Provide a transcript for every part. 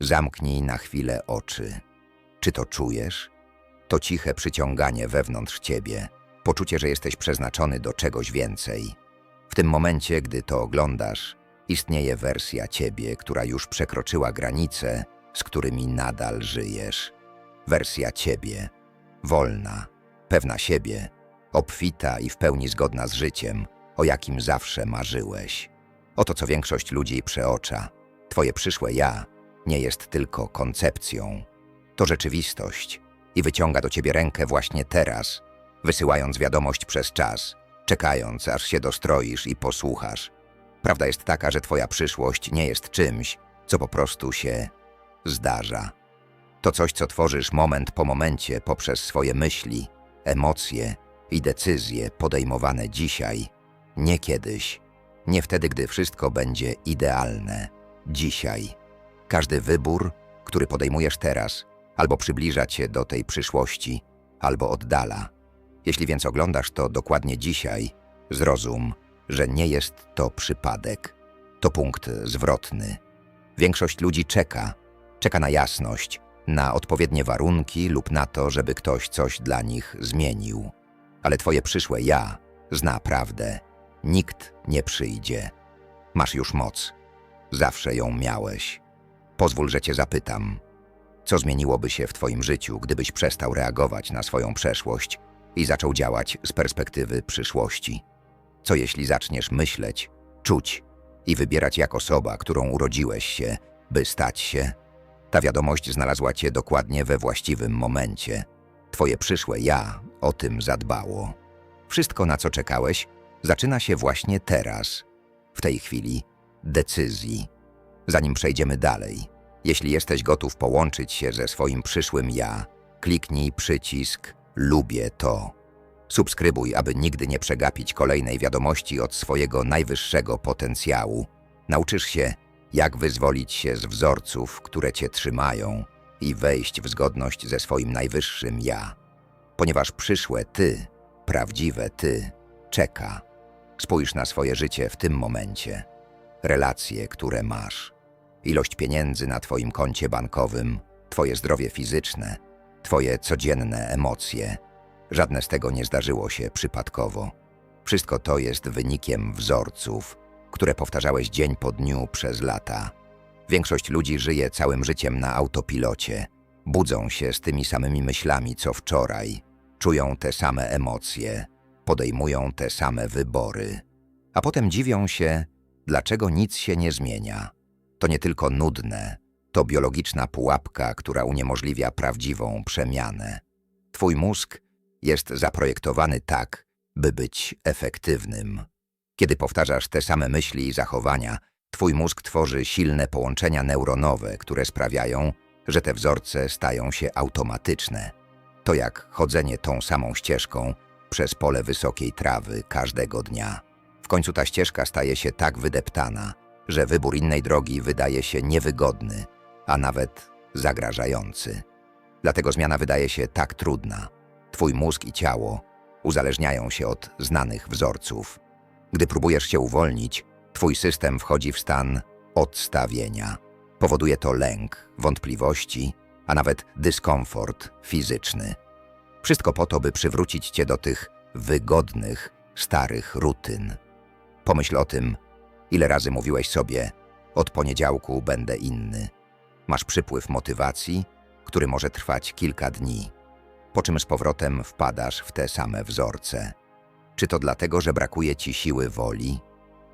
Zamknij na chwilę oczy. Czy to czujesz? To ciche przyciąganie wewnątrz ciebie, poczucie, że jesteś przeznaczony do czegoś więcej. W tym momencie, gdy to oglądasz, istnieje wersja ciebie, która już przekroczyła granice, z którymi nadal żyjesz. Wersja ciebie, wolna, pewna siebie, obfita i w pełni zgodna z życiem, o jakim zawsze marzyłeś. Oto co większość ludzi przeocza. Twoje przyszłe ja nie jest tylko koncepcją. To rzeczywistość i wyciąga do ciebie rękę właśnie teraz, wysyłając wiadomość przez czas, czekając, aż się dostroisz i posłuchasz. Prawda jest taka, że twoja przyszłość nie jest czymś, co po prostu się zdarza. To coś, co tworzysz moment po momencie poprzez swoje myśli, emocje i decyzje podejmowane dzisiaj, nie kiedyś, nie wtedy, gdy wszystko będzie idealne. Dzisiaj. Każdy wybór, który podejmujesz teraz, albo przybliża cię do tej przyszłości, albo oddala. Jeśli więc oglądasz to dokładnie dzisiaj, zrozum, że nie jest to przypadek. To punkt zwrotny. Większość ludzi czeka, czeka na jasność, na odpowiednie warunki lub na to, żeby ktoś coś dla nich zmienił. Ale twoje przyszłe ja zna prawdę. Nikt nie przyjdzie. Masz już moc. Zawsze ją miałeś. Pozwól, że cię zapytam. Co zmieniłoby się w twoim życiu, gdybyś przestał reagować na swoją przeszłość i zaczął działać z perspektywy przyszłości? Co jeśli zaczniesz myśleć, czuć i wybierać jak osoba, którą urodziłeś się, by stać się? Ta wiadomość znalazła cię dokładnie we właściwym momencie. Twoje przyszłe ja o tym zadbało. Wszystko, na co czekałeś, zaczyna się właśnie teraz, w tej chwili decyzji. Zanim przejdziemy dalej, jeśli jesteś gotów połączyć się ze swoim przyszłym ja, kliknij przycisk Lubię to. Subskrybuj, aby nigdy nie przegapić kolejnej wiadomości od swojego najwyższego potencjału. Nauczysz się, jak wyzwolić się z wzorców, które cię trzymają i wejść w zgodność ze swoim najwyższym ja. Ponieważ przyszłe ty, prawdziwe ty, czeka. Spójrz na swoje życie w tym momencie. Relacje, które masz, ilość pieniędzy na twoim koncie bankowym, twoje zdrowie fizyczne, twoje codzienne emocje. Żadne z tego nie zdarzyło się przypadkowo. Wszystko to jest wynikiem wzorców, które powtarzałeś dzień po dniu przez lata. Większość ludzi żyje całym życiem na autopilocie. Budzą się z tymi samymi myślami co wczoraj, czują te same emocje, podejmują te same wybory, a potem dziwią się, dlaczego nic się nie zmienia. To nie tylko nudne, to biologiczna pułapka, która uniemożliwia prawdziwą przemianę. Twój mózg jest zaprojektowany tak, by być efektywnym. Kiedy powtarzasz te same myśli i zachowania, twój mózg tworzy silne połączenia neuronowe, które sprawiają, że te wzorce stają się automatyczne. To jak chodzenie tą samą ścieżką przez pole wysokiej trawy każdego dnia. W końcu ta ścieżka staje się tak wydeptana, że wybór innej drogi wydaje się niewygodny, a nawet zagrażający. Dlatego zmiana wydaje się tak trudna. Twój mózg i ciało uzależniają się od znanych wzorców. Gdy próbujesz się uwolnić, twój system wchodzi w stan odstawienia. Powoduje to lęk, wątpliwości, a nawet dyskomfort fizyczny. Wszystko po to, by przywrócić cię do tych wygodnych, starych rutyn. Pomyśl o tym, ile razy mówiłeś sobie: Od poniedziałku będę inny. Masz przypływ motywacji, który może trwać kilka dni, po czym z powrotem wpadasz w te same wzorce. Czy to dlatego, że brakuje ci siły woli?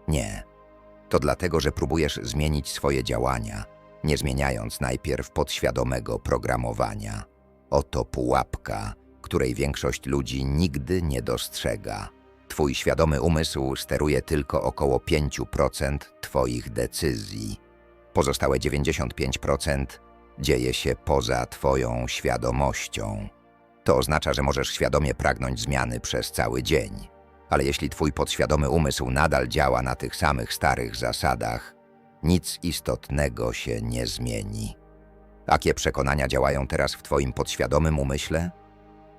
Nie. To dlatego, że próbujesz zmienić swoje działania, nie zmieniając najpierw podświadomego programowania. Oto pułapka, której większość ludzi nigdy nie dostrzega. Twój świadomy umysł steruje tylko około 5% Twoich decyzji. Pozostałe 95% dzieje się poza Twoją świadomością. To oznacza, że możesz świadomie pragnąć zmiany przez cały dzień. Ale jeśli Twój podświadomy umysł nadal działa na tych samych starych zasadach, nic istotnego się nie zmieni. Jakie przekonania działają teraz w Twoim podświadomym umyśle?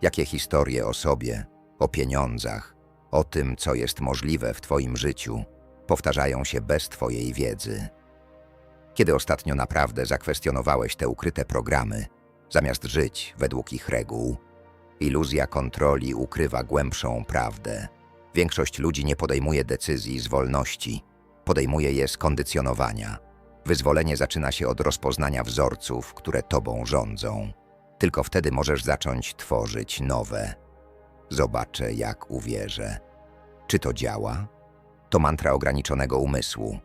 Jakie historie o sobie, o pieniądzach, o tym, co jest możliwe w Twoim życiu, powtarzają się bez Twojej wiedzy? Kiedy ostatnio naprawdę zakwestionowałeś te ukryte programy, zamiast żyć według ich reguł? Iluzja kontroli ukrywa głębszą prawdę. Większość ludzi nie podejmuje decyzji z wolności, podejmuje je z kondycjonowania. Wyzwolenie zaczyna się od rozpoznania wzorców, które tobą rządzą. Tylko wtedy możesz zacząć tworzyć nowe. Zobaczę, jak uwierzę. Czy to działa? To mantra ograniczonego umysłu.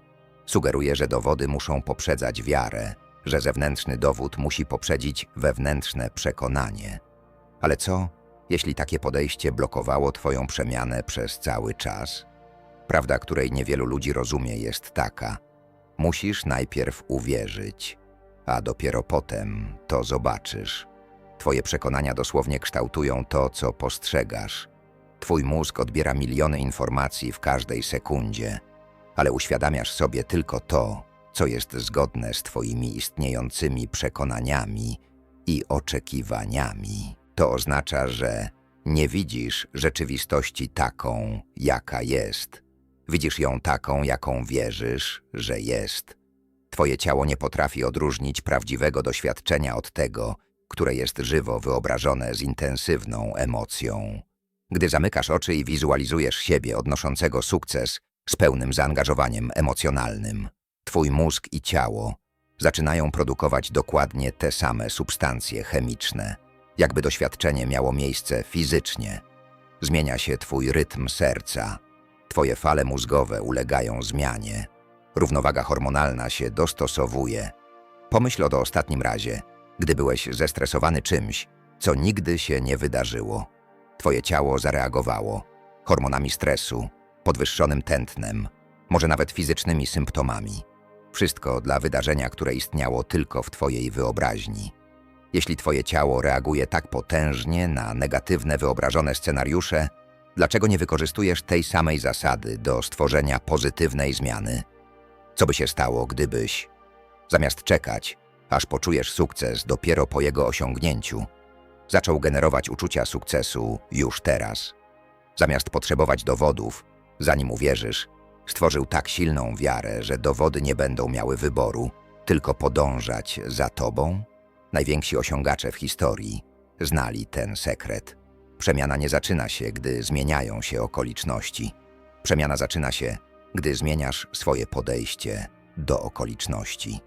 Sugeruje, że dowody muszą poprzedzać wiarę, że zewnętrzny dowód musi poprzedzić wewnętrzne przekonanie. Ale co, jeśli takie podejście blokowało Twoją przemianę przez cały czas? Prawda, której niewielu ludzi rozumie, jest taka: musisz najpierw uwierzyć, a dopiero potem to zobaczysz. Twoje przekonania dosłownie kształtują to, co postrzegasz. Twój mózg odbiera miliony informacji w każdej sekundzie, ale uświadamiasz sobie tylko to, co jest zgodne z Twoimi istniejącymi przekonaniami i oczekiwaniami. To oznacza, że nie widzisz rzeczywistości taką, jaka jest. Widzisz ją taką, jaką wierzysz, że jest. Twoje ciało nie potrafi odróżnić prawdziwego doświadczenia od tego, które jest żywo wyobrażone z intensywną emocją. Gdy zamykasz oczy i wizualizujesz siebie odnoszącego sukces z pełnym zaangażowaniem emocjonalnym, twój mózg i ciało zaczynają produkować dokładnie te same substancje chemiczne, jakby doświadczenie miało miejsce fizycznie. Zmienia się twój rytm serca, twoje fale mózgowe ulegają zmianie, równowaga hormonalna się dostosowuje. Pomyśl o to ostatnim razie, gdy byłeś zestresowany czymś, co nigdy się nie wydarzyło. Twoje ciało zareagowało hormonami stresu, podwyższonym tętnem, może nawet fizycznymi symptomami. Wszystko dla wydarzenia, które istniało tylko w Twojej wyobraźni. Jeśli Twoje ciało reaguje tak potężnie na negatywne wyobrażone scenariusze, dlaczego nie wykorzystujesz tej samej zasady do stworzenia pozytywnej zmiany? Co by się stało, gdybyś, zamiast czekać, aż poczujesz sukces dopiero po jego osiągnięciu, zaczął generować uczucia sukcesu już teraz? Zamiast potrzebować dowodów, zanim uwierzysz, stworzył tak silną wiarę, że dowody nie będą miały wyboru, tylko podążać za tobą? Najwięksi osiągacze w historii znali ten sekret. Przemiana nie zaczyna się, gdy zmieniają się okoliczności. Przemiana zaczyna się, gdy zmieniasz swoje podejście do okoliczności.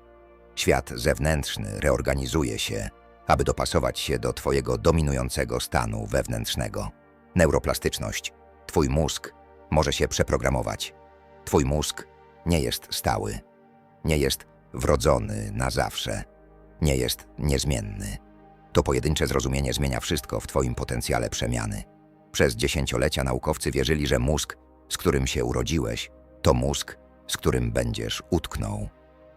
Świat zewnętrzny reorganizuje się, aby dopasować się do Twojego dominującego stanu wewnętrznego. Neuroplastyczność. Twój mózg może się przeprogramować. Twój mózg nie jest stały, nie jest wrodzony na zawsze, nie jest niezmienny. To pojedyncze zrozumienie zmienia wszystko w Twoim potencjale przemiany. Przez dziesięciolecia naukowcy wierzyli, że mózg, z którym się urodziłeś, to mózg, z którym będziesz utknął.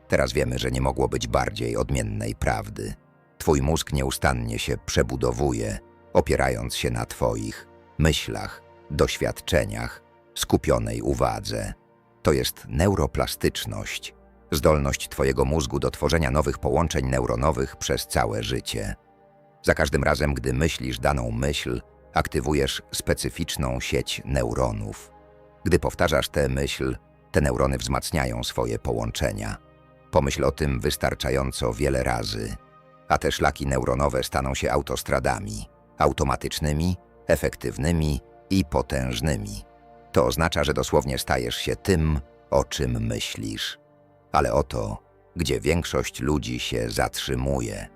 Teraz wiemy, że nie mogło być bardziej odmiennej prawdy. Twój mózg nieustannie się przebudowuje, opierając się na Twoich myślach, doświadczeniach, skupionej uwadze. To jest neuroplastyczność, zdolność Twojego mózgu do tworzenia nowych połączeń neuronowych przez całe życie. Za każdym razem, gdy myślisz daną myśl, aktywujesz specyficzną sieć neuronów. Gdy powtarzasz tę myśl, te neurony wzmacniają swoje połączenia. Pomyśl o tym wystarczająco wiele razy, a te szlaki neuronowe staną się autostradami, automatycznymi, efektywnymi i potężnymi. To oznacza, że dosłownie stajesz się tym, o czym myślisz. Ale oto, gdzie większość ludzi się zatrzymuje.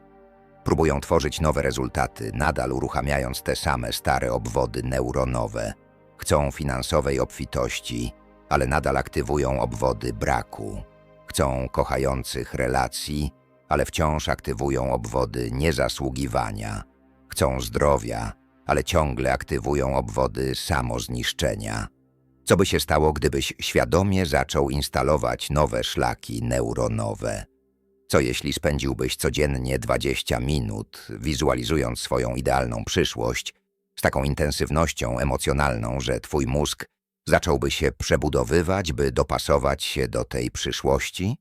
Próbują tworzyć nowe rezultaty, nadal uruchamiając te same stare obwody neuronowe. Chcą finansowej obfitości, ale nadal aktywują obwody braku. Chcą kochających relacji, ale wciąż aktywują obwody niezasługiwania. Chcą zdrowia, ale ciągle aktywują obwody samozniszczenia. Co by się stało, gdybyś świadomie zaczął instalować nowe szlaki neuronowe? Co jeśli spędziłbyś codziennie 20 minut, wizualizując swoją idealną przyszłość, z taką intensywnością emocjonalną, że twój mózg zacząłby się przebudowywać, by dopasować się do tej przyszłości?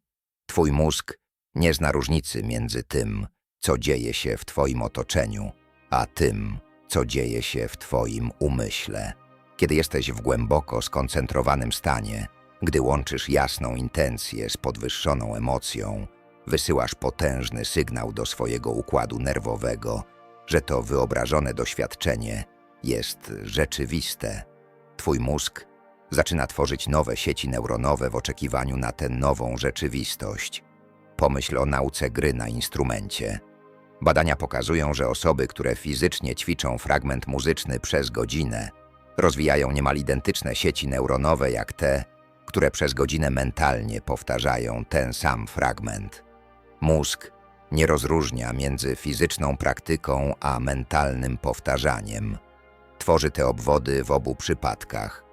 Twój mózg nie zna różnicy między tym, co dzieje się w twoim otoczeniu, a tym, co dzieje się w twoim umyśle. Kiedy jesteś w głęboko skoncentrowanym stanie, gdy łączysz jasną intencję z podwyższoną emocją, Wysyłasz potężny sygnał do swojego układu nerwowego, że to wyobrażone doświadczenie jest rzeczywiste. Twój mózg zaczyna tworzyć nowe sieci neuronowe w oczekiwaniu na tę nową rzeczywistość. Pomyśl o nauce gry na instrumencie. Badania pokazują, że osoby, które fizycznie ćwiczą fragment muzyczny przez godzinę, rozwijają niemal identyczne sieci neuronowe jak te, które przez godzinę mentalnie powtarzają ten sam fragment. Mózg nie rozróżnia między fizyczną praktyką a mentalnym powtarzaniem. Tworzy te obwody w obu przypadkach.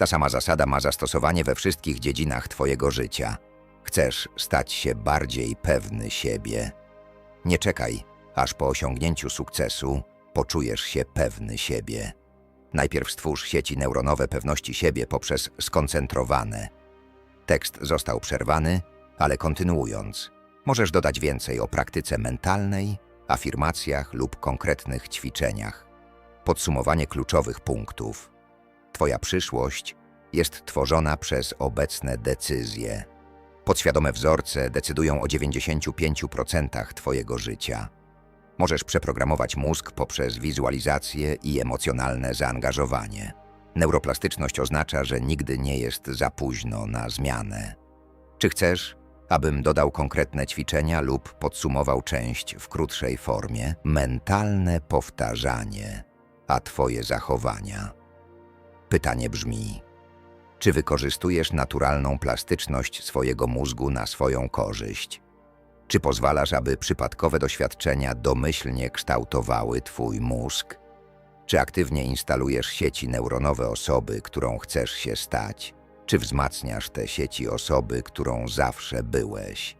Ta sama zasada ma zastosowanie we wszystkich dziedzinach Twojego życia. Chcesz stać się bardziej pewny siebie. Nie czekaj, aż po osiągnięciu sukcesu poczujesz się pewny siebie. Najpierw stwórz sieci neuronowe pewności siebie poprzez skoncentrowane. Tekst został przerwany, ale kontynuując, możesz dodać więcej o praktyce mentalnej, afirmacjach lub konkretnych ćwiczeniach. Podsumowanie kluczowych punktów. Twoja przyszłość jest tworzona przez obecne decyzje. Podświadome wzorce decydują o 95% Twojego życia. Możesz przeprogramować mózg poprzez wizualizację i emocjonalne zaangażowanie. Neuroplastyczność oznacza, że nigdy nie jest za późno na zmianę. Czy chcesz, abym dodał konkretne ćwiczenia lub podsumował część w krótszej formie? Mentalne powtarzanie, a Twoje zachowania. Pytanie brzmi: czy wykorzystujesz naturalną plastyczność swojego mózgu na swoją korzyść? Czy pozwalasz, aby przypadkowe doświadczenia domyślnie kształtowały Twój mózg? Czy aktywnie instalujesz sieci neuronowe osoby, którą chcesz się stać? Czy wzmacniasz te sieci osoby, którą zawsze byłeś?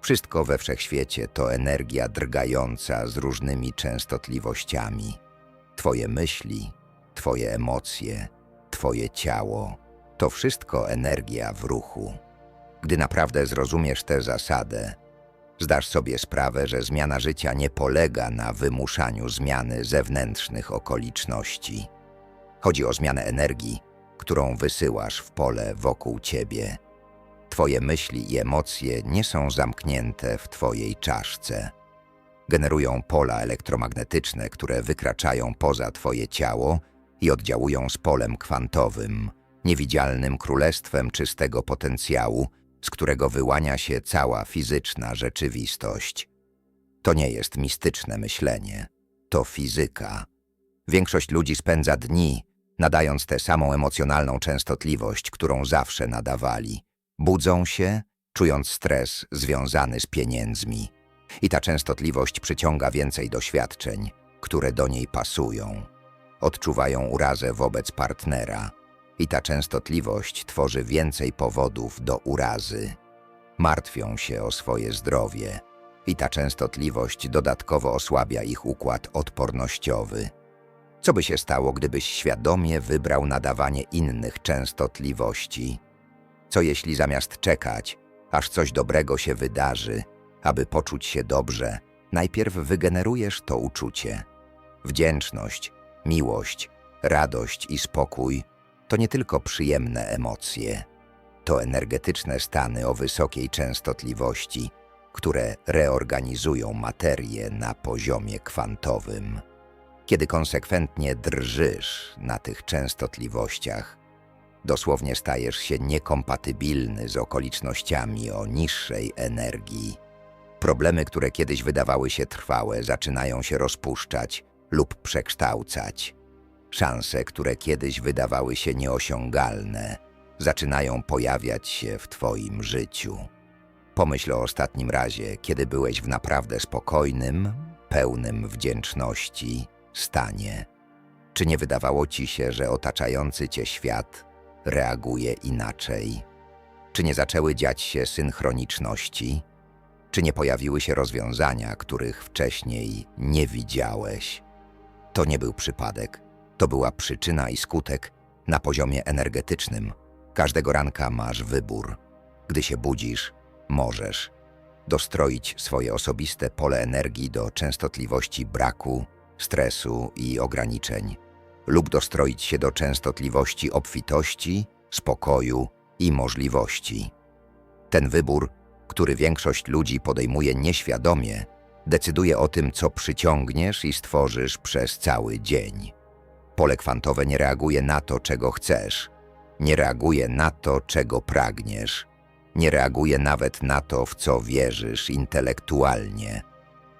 Wszystko we wszechświecie to energia drgająca z różnymi częstotliwościami. Twoje myśli, Twoje emocje, Twoje ciało to wszystko energia w ruchu. Gdy naprawdę zrozumiesz tę zasadę, zdasz sobie sprawę, że zmiana życia nie polega na wymuszaniu zmiany zewnętrznych okoliczności. Chodzi o zmianę energii, którą wysyłasz w pole wokół ciebie. Twoje myśli i emocje nie są zamknięte w Twojej czaszce. Generują pola elektromagnetyczne, które wykraczają poza Twoje ciało i oddziałują z polem kwantowym, niewidzialnym królestwem czystego potencjału, z którego wyłania się cała fizyczna rzeczywistość. To nie jest mistyczne myślenie, to fizyka. Większość ludzi spędza dni, nadając tę samą emocjonalną częstotliwość, którą zawsze nadawali. Budzą się, czując stres związany z pieniędzmi. I ta częstotliwość przyciąga więcej doświadczeń, które do niej pasują. Odczuwają urazę wobec partnera, i ta częstotliwość tworzy więcej powodów do urazy. Martwią się o swoje zdrowie i ta częstotliwość dodatkowo osłabia ich układ odpornościowy. Co by się stało, gdybyś świadomie wybrał nadawanie innych częstotliwości? Co jeśli zamiast czekać, aż coś dobrego się wydarzy, aby poczuć się dobrze, najpierw wygenerujesz to uczucie? Wdzięczność, miłość, radość i spokój to nie tylko przyjemne emocje, to energetyczne stany o wysokiej częstotliwości, które reorganizują materię na poziomie kwantowym. Kiedy konsekwentnie drżysz na tych częstotliwościach, dosłownie stajesz się niekompatybilny z okolicznościami o niższej energii. Problemy, które kiedyś wydawały się trwałe, zaczynają się rozpuszczać lub przekształcać. Szanse, które kiedyś wydawały się nieosiągalne, zaczynają pojawiać się w Twoim życiu. Pomyśl o ostatnim razie, kiedy byłeś w naprawdę spokojnym, pełnym wdzięczności stanie. Czy nie wydawało Ci się, że otaczający Cię świat reaguje inaczej? Czy nie zaczęły dziać się synchroniczności? Czy nie pojawiły się rozwiązania, których wcześniej nie widziałeś? To nie był przypadek. To była przyczyna i skutek na poziomie energetycznym. Każdego ranka masz wybór. Gdy się budzisz, możesz dostroić swoje osobiste pole energii do częstotliwości braku, stresu i ograniczeń, lub dostroić się do częstotliwości obfitości, spokoju i możliwości. Ten wybór który większość ludzi podejmuje nieświadomie, decyduje o tym, co przyciągniesz i stworzysz przez cały dzień. Pole kwantowe nie reaguje na to, czego chcesz, nie reaguje na to, czego pragniesz, nie reaguje nawet na to, w co wierzysz intelektualnie.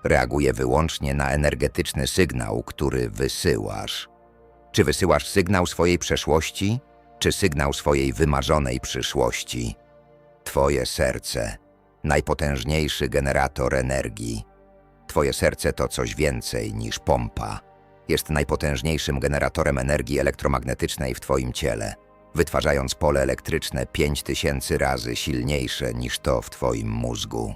Reaguje wyłącznie na energetyczny sygnał, który wysyłasz. Czy wysyłasz sygnał swojej przeszłości, czy sygnał swojej wymarzonej przyszłości? Twoje serce, najpotężniejszy generator energii. Twoje serce to coś więcej niż pompa. Jest najpotężniejszym generatorem energii elektromagnetycznej w Twoim ciele, wytwarzając pole elektryczne 5000 razy silniejsze niż to w Twoim mózgu.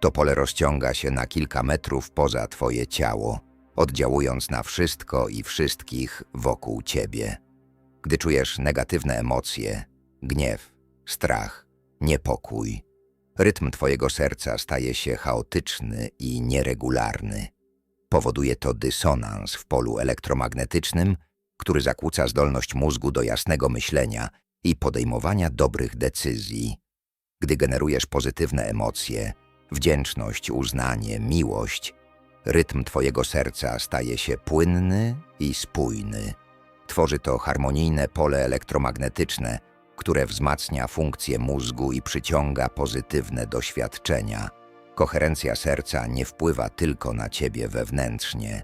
To pole rozciąga się na kilka metrów poza Twoje ciało, oddziałując na wszystko i wszystkich wokół Ciebie. Gdy czujesz negatywne emocje, gniew, strach, niepokój, rytm Twojego serca staje się chaotyczny i nieregularny. Powoduje to dysonans w polu elektromagnetycznym, który zakłóca zdolność mózgu do jasnego myślenia i podejmowania dobrych decyzji. Gdy generujesz pozytywne emocje, wdzięczność, uznanie, miłość, rytm Twojego serca staje się płynny i spójny. Tworzy to harmonijne pole elektromagnetyczne, które wzmacnia funkcję mózgu i przyciąga pozytywne doświadczenia. Koherencja serca nie wpływa tylko na ciebie wewnętrznie.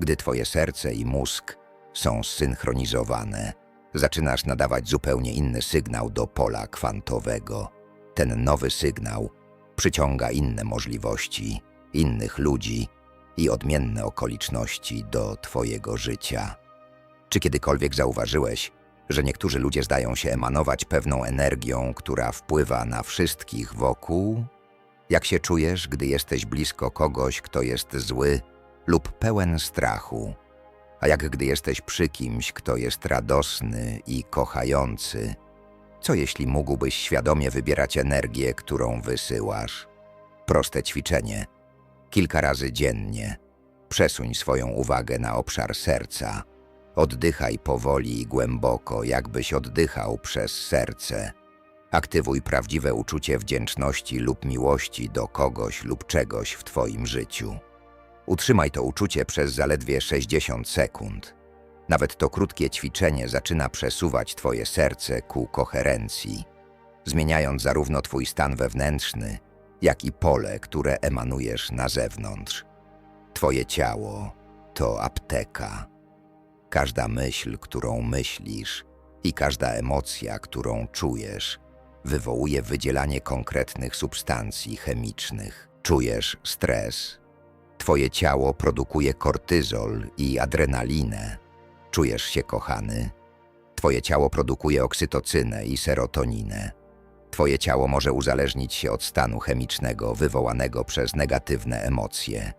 Gdy twoje serce i mózg są zsynchronizowane, zaczynasz nadawać zupełnie inny sygnał do pola kwantowego. Ten nowy sygnał przyciąga inne możliwości, innych ludzi i odmienne okoliczności do twojego życia. Czy kiedykolwiek zauważyłeś, że niektórzy ludzie zdają się emanować pewną energią, która wpływa na wszystkich wokół? Jak się czujesz, gdy jesteś blisko kogoś, kto jest zły lub pełen strachu? A jak gdy jesteś przy kimś, kto jest radosny i kochający? Co jeśli mógłbyś świadomie wybierać energię, którą wysyłasz? Proste ćwiczenie. Kilka razy dziennie. Przesuń swoją uwagę na obszar serca. Oddychaj powoli i głęboko, jakbyś oddychał przez serce. Aktywuj prawdziwe uczucie wdzięczności lub miłości do kogoś lub czegoś w Twoim życiu. Utrzymaj to uczucie przez zaledwie 60 sekund. Nawet to krótkie ćwiczenie zaczyna przesuwać Twoje serce ku koherencji, zmieniając zarówno Twój stan wewnętrzny, jak i pole, które emanujesz na zewnątrz. Twoje ciało to apteka. Każda myśl, którą myślisz i każda emocja, którą czujesz, wywołuje wydzielanie konkretnych substancji chemicznych. Czujesz stres. Twoje ciało produkuje kortyzol i adrenalinę. Czujesz się kochany. Twoje ciało produkuje oksytocynę i serotoninę. Twoje ciało może uzależnić się od stanu chemicznego wywołanego przez negatywne emocje.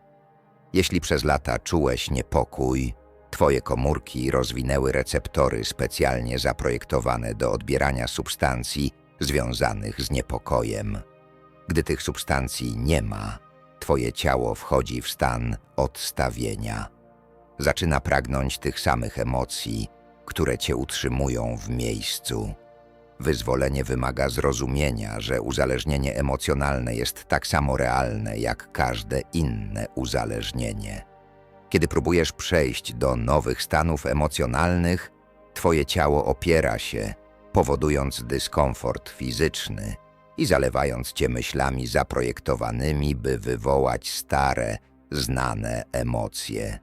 Jeśli przez lata czułeś niepokój, Twoje komórki rozwinęły receptory specjalnie zaprojektowane do odbierania substancji związanych z niepokojem. Gdy tych substancji nie ma, Twoje ciało wchodzi w stan odstawienia. Zaczyna pragnąć tych samych emocji, które Cię utrzymują w miejscu. Wyzwolenie wymaga zrozumienia, że uzależnienie emocjonalne jest tak samo realne jak każde inne uzależnienie. Kiedy próbujesz przejść do nowych stanów emocjonalnych, Twoje ciało opiera się, powodując dyskomfort fizyczny i zalewając Cię myślami zaprojektowanymi, by wywołać stare, znane emocje.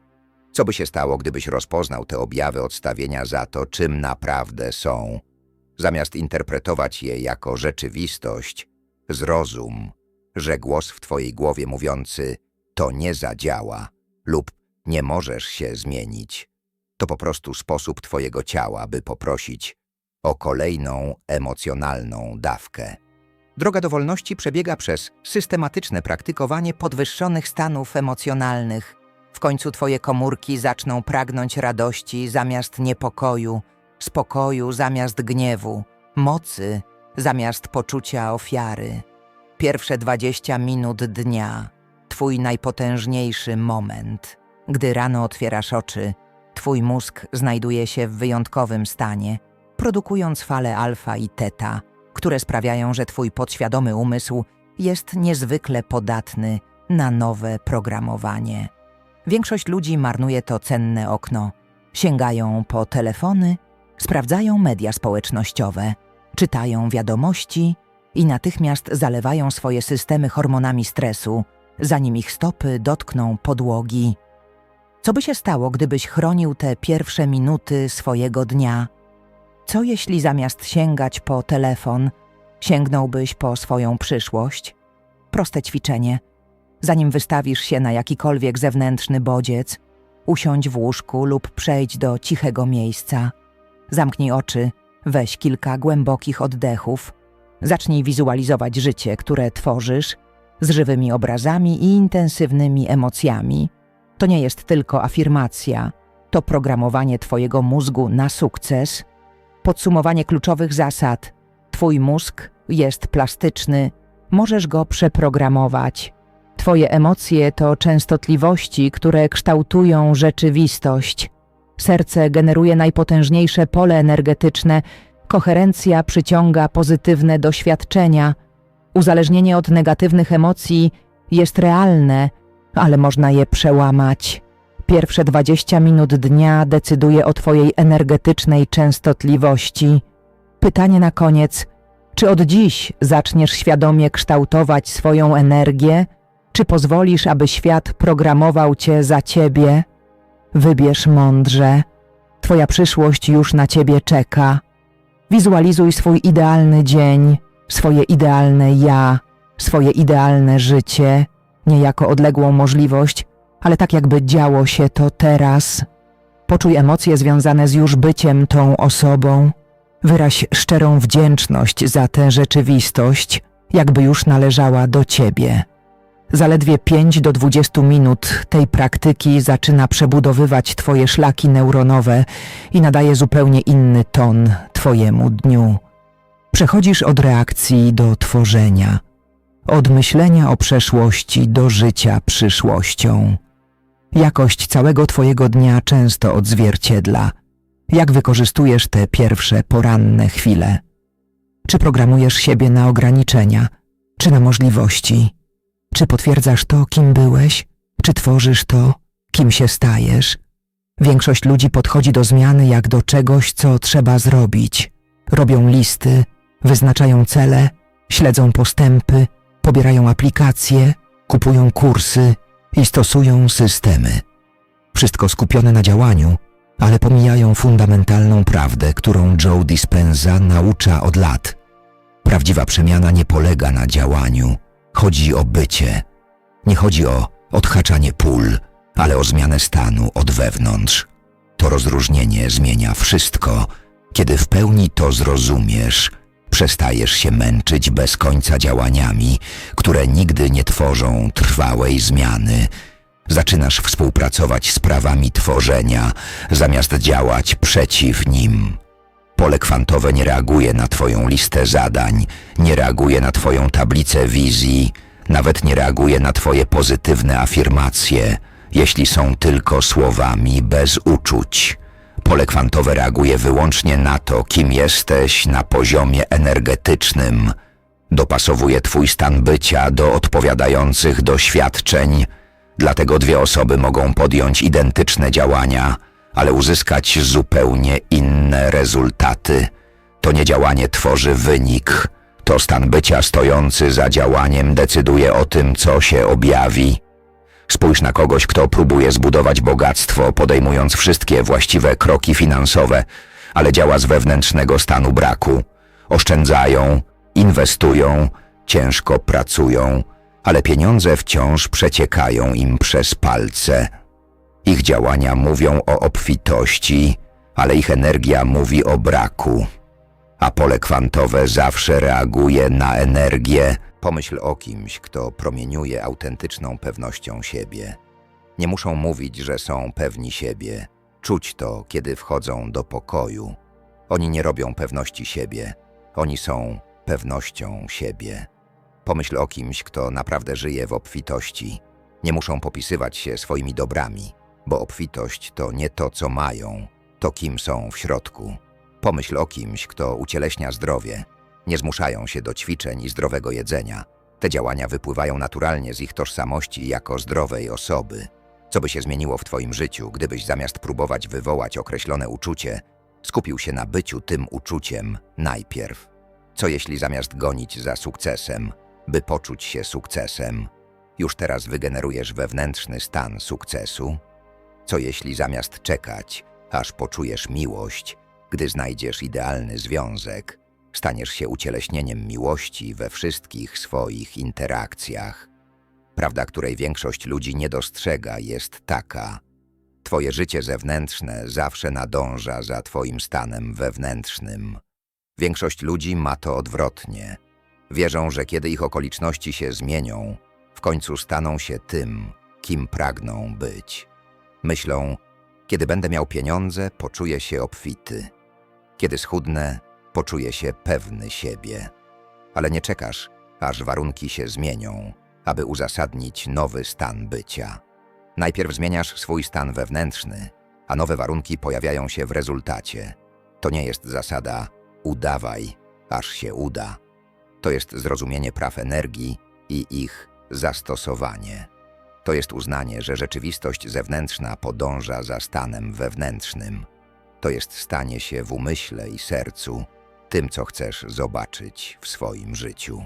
Co by się stało, gdybyś rozpoznał te objawy odstawienia za to, czym naprawdę są? Zamiast interpretować je jako rzeczywistość, zrozum, że głos w Twojej głowie mówiący to nie zadziała lub nie możesz się zmienić. To po prostu sposób Twojego ciała, by poprosić o kolejną emocjonalną dawkę. Droga do wolności przebiega przez systematyczne praktykowanie podwyższonych stanów emocjonalnych. W końcu Twoje komórki zaczną pragnąć radości zamiast niepokoju, spokoju zamiast gniewu, mocy zamiast poczucia ofiary. Pierwsze 20 minut dnia, Twój najpotężniejszy moment – gdy rano otwierasz oczy, twój mózg znajduje się w wyjątkowym stanie, produkując fale alfa i teta, które sprawiają, że twój podświadomy umysł jest niezwykle podatny na nowe programowanie. Większość ludzi marnuje to cenne okno. Sięgają po telefony, sprawdzają media społecznościowe, czytają wiadomości i natychmiast zalewają swoje systemy hormonami stresu, zanim ich stopy dotkną podłogi. Co by się stało, gdybyś chronił te pierwsze minuty swojego dnia? Co jeśli zamiast sięgać po telefon, sięgnąłbyś po swoją przyszłość? Proste ćwiczenie. Zanim wystawisz się na jakikolwiek zewnętrzny bodziec, usiądź w łóżku lub przejdź do cichego miejsca. Zamknij oczy, weź kilka głębokich oddechów. Zacznij wizualizować życie, które tworzysz, z żywymi obrazami i intensywnymi emocjami. To nie jest tylko afirmacja, to programowanie Twojego mózgu na sukces. Podsumowanie kluczowych zasad. Twój mózg jest plastyczny, możesz go przeprogramować. Twoje emocje to częstotliwości, które kształtują rzeczywistość. Serce generuje najpotężniejsze pole energetyczne, koherencja przyciąga pozytywne doświadczenia. Uzależnienie od negatywnych emocji jest realne, ale można je przełamać. Pierwsze 20 minut dnia decyduje o Twojej energetycznej częstotliwości. Pytanie na koniec: czy od dziś zaczniesz świadomie kształtować swoją energię, czy pozwolisz, aby świat programował Cię za Ciebie? Wybierz mądrze. Twoja przyszłość już na Ciebie czeka. Wizualizuj swój idealny dzień, swoje idealne ja, swoje idealne życie, nie jako odległą możliwość, ale tak jakby działo się to teraz. Poczuj emocje związane z już byciem tą osobą. Wyraź szczerą wdzięczność za tę rzeczywistość, jakby już należała do ciebie. Zaledwie 5 do 20 minut tej praktyki zaczyna przebudowywać twoje szlaki neuronowe i nadaje zupełnie inny ton twojemu dniu. Przechodzisz od reakcji do tworzenia, od myślenia o przeszłości do życia przyszłością. Jakość całego twojego dnia często odzwierciedla, jak wykorzystujesz te pierwsze poranne chwile. Czy programujesz siebie na ograniczenia, czy na możliwości? Czy potwierdzasz to, kim byłeś? Czy tworzysz to, kim się stajesz? Większość ludzi podchodzi do zmiany jak do czegoś, co trzeba zrobić. Robią listy, wyznaczają cele, śledzą postępy, pobierają aplikacje, kupują kursy i stosują systemy. Wszystko skupione na działaniu, ale pomijają fundamentalną prawdę, którą Joe Dispenza naucza od lat. Prawdziwa przemiana nie polega na działaniu, chodzi o bycie. Nie chodzi o odhaczanie pól, ale o zmianę stanu od wewnątrz. To rozróżnienie zmienia wszystko. Kiedy w pełni to zrozumiesz, przestajesz się męczyć bez końca działaniami, które nigdy nie tworzą trwałej zmiany. Zaczynasz współpracować z prawami tworzenia, zamiast działać przeciw nim. Pole kwantowe nie reaguje na Twoją listę zadań, nie reaguje na Twoją tablicę wizji, nawet nie reaguje na Twoje pozytywne afirmacje, jeśli są tylko słowami bez uczuć. Pole kwantowe reaguje wyłącznie na to, kim jesteś na poziomie energetycznym. Dopasowuje Twój stan bycia do odpowiadających doświadczeń, dlatego dwie osoby mogą podjąć identyczne działania, ale uzyskać zupełnie inne rezultaty. To niedziałanie tworzy wynik. To stan bycia stojący za działaniem decyduje o tym, co się objawi. Spójrz na kogoś, kto próbuje zbudować bogactwo, podejmując wszystkie właściwe kroki finansowe, ale działa z wewnętrznego stanu braku. Oszczędzają, inwestują, ciężko pracują, ale pieniądze wciąż przeciekają im przez palce. Ich działania mówią o obfitości, ale ich energia mówi o braku. A pole kwantowe zawsze reaguje na energię. Pomyśl o kimś, kto promieniuje autentyczną pewnością siebie. Nie muszą mówić, że są pewni siebie. Czuć to, kiedy wchodzą do pokoju. Oni nie robią pewności siebie. Oni są pewnością siebie. Pomyśl o kimś, kto naprawdę żyje w obfitości. Nie muszą popisywać się swoimi dobrami, bo obfitość to nie to, co mają, to kim są w środku. Pomyśl o kimś, kto ucieleśnia zdrowie. Nie zmuszają się do ćwiczeń i zdrowego jedzenia. Te działania wypływają naturalnie z ich tożsamości jako zdrowej osoby. Co by się zmieniło w Twoim życiu, gdybyś zamiast próbować wywołać określone uczucie, skupił się na byciu tym uczuciem najpierw? Co jeśli zamiast gonić za sukcesem, by poczuć się sukcesem, już teraz wygenerujesz wewnętrzny stan sukcesu? Co jeśli zamiast czekać, aż poczujesz miłość, gdy znajdziesz idealny związek, staniesz się ucieleśnieniem miłości we wszystkich swoich interakcjach? Prawda, której większość ludzi nie dostrzega, jest taka. Twoje życie zewnętrzne zawsze nadąża za Twoim stanem wewnętrznym. Większość ludzi ma to odwrotnie. Wierzą, że kiedy ich okoliczności się zmienią, w końcu staną się tym, kim pragną być. Myślą, kiedy będę miał pieniądze, poczuję się obfity. Kiedy schudnę, poczuję się pewny siebie. Ale nie czekasz, aż warunki się zmienią, aby uzasadnić nowy stan bycia. Najpierw zmieniasz swój stan wewnętrzny, a nowe warunki pojawiają się w rezultacie. To nie jest zasada udawaj, aż się uda. To jest zrozumienie praw energii i ich zastosowanie. To jest uznanie, że rzeczywistość zewnętrzna podąża za stanem wewnętrznym. To jest stanie się w umyśle i sercu tym, co chcesz zobaczyć w swoim życiu.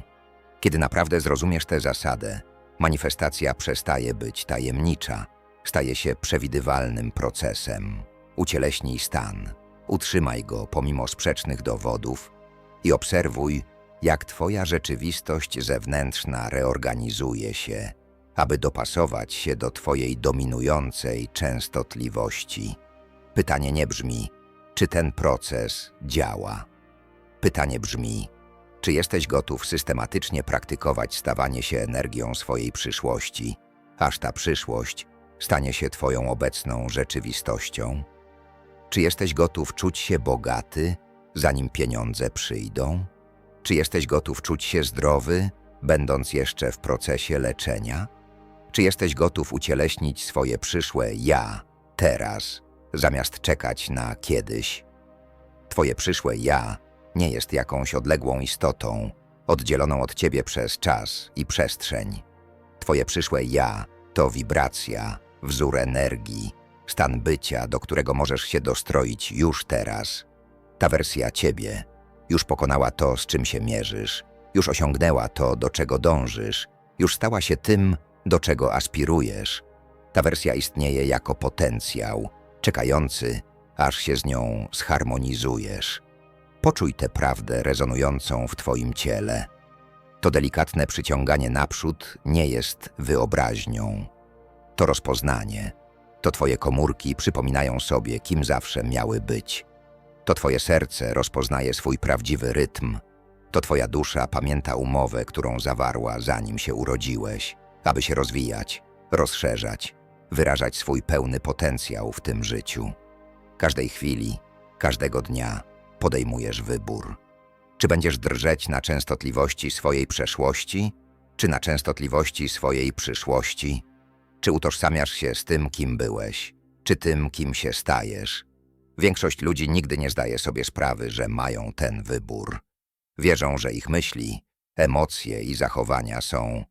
Kiedy naprawdę zrozumiesz tę zasadę, manifestacja przestaje być tajemnicza, staje się przewidywalnym procesem. Ucieleśnij stan, utrzymaj go pomimo sprzecznych dowodów i obserwuj, jak Twoja rzeczywistość zewnętrzna reorganizuje się, aby dopasować się do Twojej dominującej częstotliwości. Pytanie nie brzmi, czy ten proces działa. Pytanie brzmi, czy jesteś gotów systematycznie praktykować stawanie się energią swojej przyszłości, aż ta przyszłość stanie się Twoją obecną rzeczywistością? Czy jesteś gotów czuć się bogaty, zanim pieniądze przyjdą? Czy jesteś gotów czuć się zdrowy, będąc jeszcze w procesie leczenia? Czy jesteś gotów ucieleśnić swoje przyszłe ja teraz, zamiast czekać na kiedyś? Twoje przyszłe ja nie jest jakąś odległą istotą, oddzieloną od ciebie przez czas i przestrzeń. Twoje przyszłe ja to wibracja, wzór energii, stan bycia, do którego możesz się dostroić już teraz. Ta wersja ciebie już pokonała to, z czym się mierzysz, już osiągnęła to, do czego dążysz, już stała się tym, do czego aspirujesz. Ta wersja istnieje jako potencjał, czekający, aż się z nią zharmonizujesz. Poczuj tę prawdę rezonującą w Twoim ciele. To delikatne przyciąganie naprzód nie jest wyobraźnią. To rozpoznanie. To Twoje komórki przypominają sobie, kim zawsze miały być. To Twoje serce rozpoznaje swój prawdziwy rytm. To Twoja dusza pamięta umowę, którą zawarła, zanim się urodziłeś, aby się rozwijać, rozszerzać, wyrażać swój pełny potencjał w tym życiu. Każdej chwili, każdego dnia podejmujesz wybór. Czy będziesz drżeć na częstotliwości swojej przeszłości, czy na częstotliwości swojej przyszłości? Czy utożsamiasz się z tym, kim byłeś, czy tym, kim się stajesz? Większość ludzi nigdy nie zdaje sobie sprawy, że mają ten wybór. Wierzą, że ich myśli, emocje i zachowania są